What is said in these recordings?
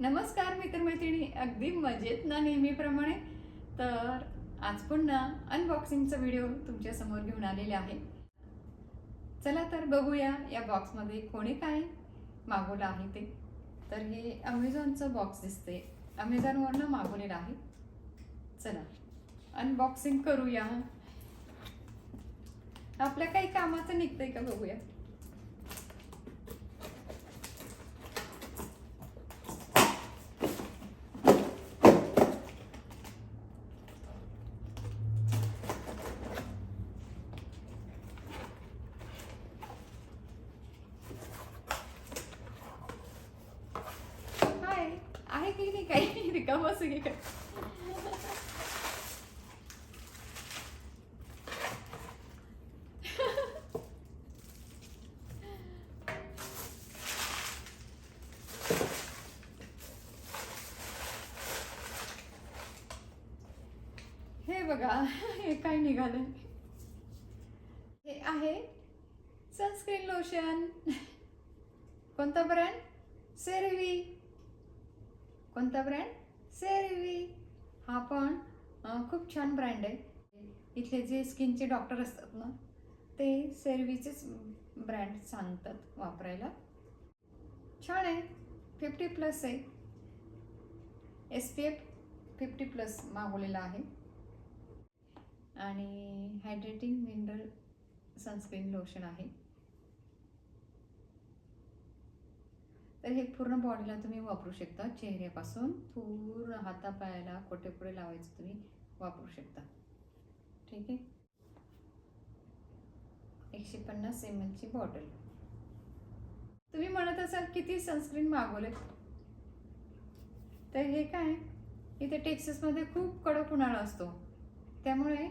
नमस्कार मित्रमैत्रिणी. अगदी मजेत ना नेहमीप्रमाणे? तर आज पुन्हा अनबॉक्सिंगचा व्हिडिओ तुमच्यासमोर घेऊन आलेले आहे. चला तर बघूया या बॉक्समध्ये कोणी काय मागवलं आहे ते. तर हे अमेझॉनचं बॉक्स दिसते अमेझॉनवरनं मागवलेलं आहे. चला अनबॉक्सिंग करूया. आपल्या काही कामाचं निघतंय का बघूया? आहे की नाही काही रिकाम सगळी काय हे बघा हे काय निघालं हे आहे सनस्क्रीन लोशन कोणता ब्रँड सेरवी कोणता ब्रँड सेरवी हा पण खूप छान ब्रँड आहे. इथले जे स्किनचे डॉक्टर असतात ना ते सेरवीचेच ब्रँड सांगतात वापरायला. छान आहे. फिफ्टी प्लस आहे. S P F fifty plus मागवलेला आहे. आणि हायड्रेटिंग मिनरल सनस्क्रीन लोशन आहे. तर हे पूर्ण बॉडीला तुम्ही वापरू शकता. चेहऱ्यापासून पूर्ण हातापायाला कोठे पुढे लावायचं तुम्ही वापरू शकता. ठीक आहे? एकशे पन्नास एम एलची बॉटल तुम्ही म्हणत असाल किती सनस्क्रीन मागवले तर हे काय? इथे टेक्सासमध्ये खूप कडक उन्हाळा असतो. त्यामुळे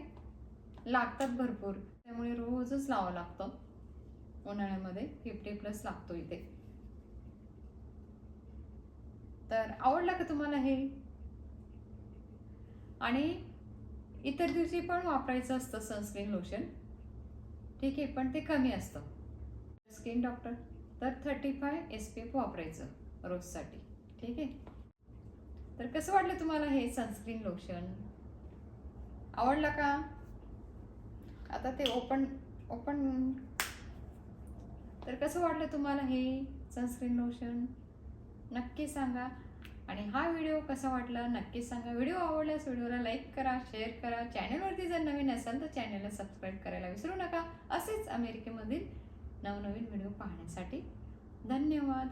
लागतात भरपूर. त्यामुळे रोजच लावावं लागतं. उन्हाळ्यामध्ये फिफ्टी प्लस लागतो इथे. तर आवडलं का तुम्हाला हे? आणि इतर दिवशी पण वापरायचं असतं सनस्क्रीन लोशन ठीक आहे पण ते कमी असतं. स्किन डॉक्टर तर thirty five S P F वापरायचं रोजसाठी. ठीक आहे? तर कसं वाटलं तुम्हाला हे सनस्क्रीन लोशन आवडलं का? आता ते ओपन ओपन तर कसं वाटलं तुम्हाला हे सनस्क्रीन लोशन नक्की सांगा. आणि हा व्हिडिओ कसा वाटला? नक्की सांगा. व्हिडिओ आवडल्यास व्हिडिओला लाईक करा शेअर करा. चॅनलवरती जर नवीन असाल तर चॅनलला सबस्क्राईब करायला विसरू नका. असेच अमेरिकेमधील नवनवीन व्हिडिओ पाहण्यासाठी धन्यवाद.